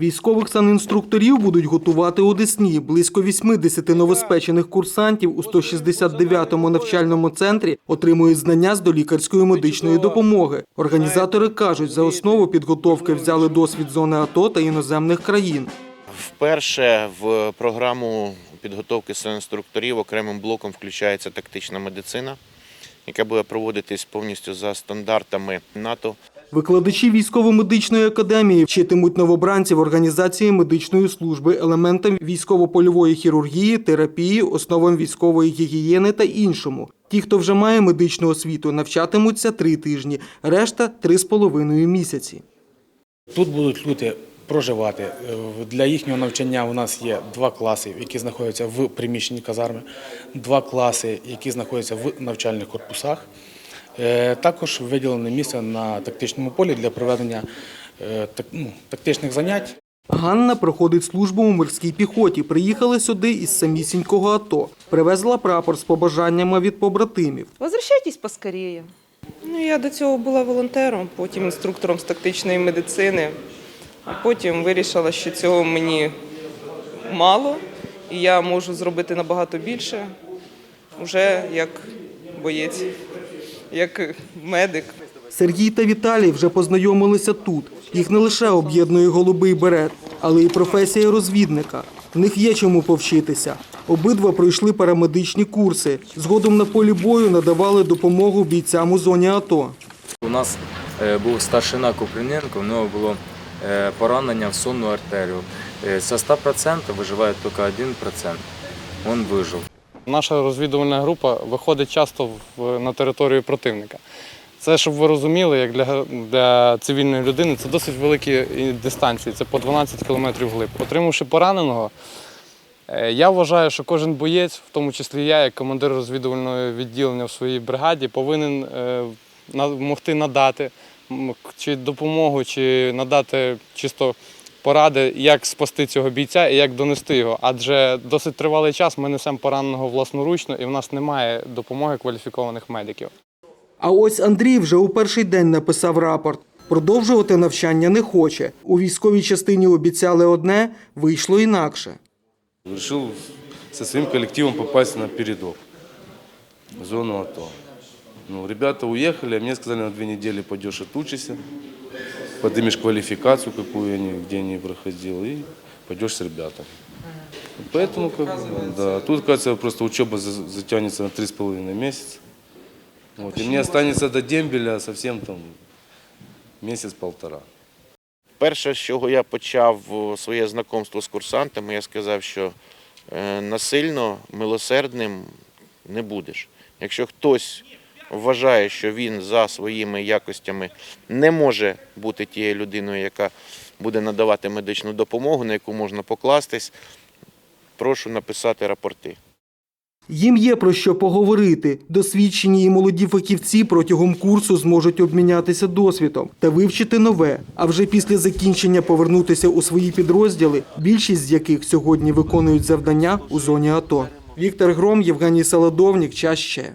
Військових санінструкторів будуть готувати у Десні. Близько 80 новоспечених курсантів у 169-му навчальному центрі отримують знання з долікарської медичної допомоги. Організатори кажуть, за основу підготовки взяли досвід зони АТО та іноземних країн. Вперше в програму підготовки інструкторів окремим блоком включається тактична медицина, яка буде проводитись повністю за стандартами НАТО. Викладачі військово-медичної академії вчитимуть новобранців організації медичної служби, елементам військово-польової хірургії, терапії, основам військової гігієни та іншому. Ті, хто вже має медичну освіту, навчатимуться три тижні, решта три з половиною місяці. Тут будуть люди проживати. Е, Для їхнього навчання у нас є два класи, які знаходяться в приміщенні казарми, два класи, які знаходяться в навчальних корпусах. Е, Також виділене місце на тактичному полі для проведення е, ну, тактичних занять. Ганна проходить службу у морській піхоті. Приїхала сюди із самісінького АТО. Привезла прапор з побажаннями від побратимів. Возвращайтесь поскорее. Ну, я до цього була волонтером, потім інструктором з тактичної медицини. А потім вирішила, що цього мені мало, і я можу зробити набагато більше, вже як боєць, як медик. Сергій та Віталій вже познайомилися тут. Їх не лише об'єднує голубий берет, але й професія розвідника. В них є чому повчитися. Обидва пройшли парамедичні курси. Згодом на полі бою надавали допомогу бійцям у зоні АТО. У нас е, був старшина Куприненко, у нього було е, поранення в сонну артерію. Е, З 100% виживає тільки 1%. Він вижив. Наша розвідувальна група виходить часто на територію противника. Це, щоб ви розуміли, як для, для цивільної людини, це досить великі дистанції, це по 12 кілометрів глиб. Отримавши пораненого, е, я вважаю, що кожен боєць, в тому числі я, як командир розвідувального відділення в своїй бригаді, повинен е, могти надати чи допомогу, чи надати чисто поради, як спасти цього бійця і як донести його. Адже досить тривалий час ми несемо пораненого власноручно, і в нас немає допомоги кваліфікованих медиків. А ось Андрій вже у перший день написав рапорт. Продовжувати навчання не хоче. У військовій частині обіцяли одне, вийшло інакше. Решил со своим коллективом попасть на передок, в зону АТО. Ну, ребята уехали, а мне сказали, на две недели пойдешь отучишься, поднимешь квалификацию, какую я ни- где не проходил, и пойдешь с ребятами. Поэтому, как да, тут, кажется, просто учеба за- затянется на три с половиной месяца. Вот, и мне останется до дембеля совсем там месяц-полтора. Перше, з чого я почав своє знайомство з курсантами, я сказав, що е, насильно милосердним не будеш. Якщо хтось вважає, що він за своїми якостями не може бути тією людиною, яка буде надавати медичну допомогу, на яку можна покластись, прошу написати рапорти. Їм є про що поговорити. Досвідчені і молоді фахівці протягом курсу зможуть обмінятися досвідом та вивчити нове. А вже після закінчення повернутися у свої підрозділи, більшість з яких сьогодні виконують завдання у зоні АТО. Віктор Гром, Євгеній Солодовнік. Час ще.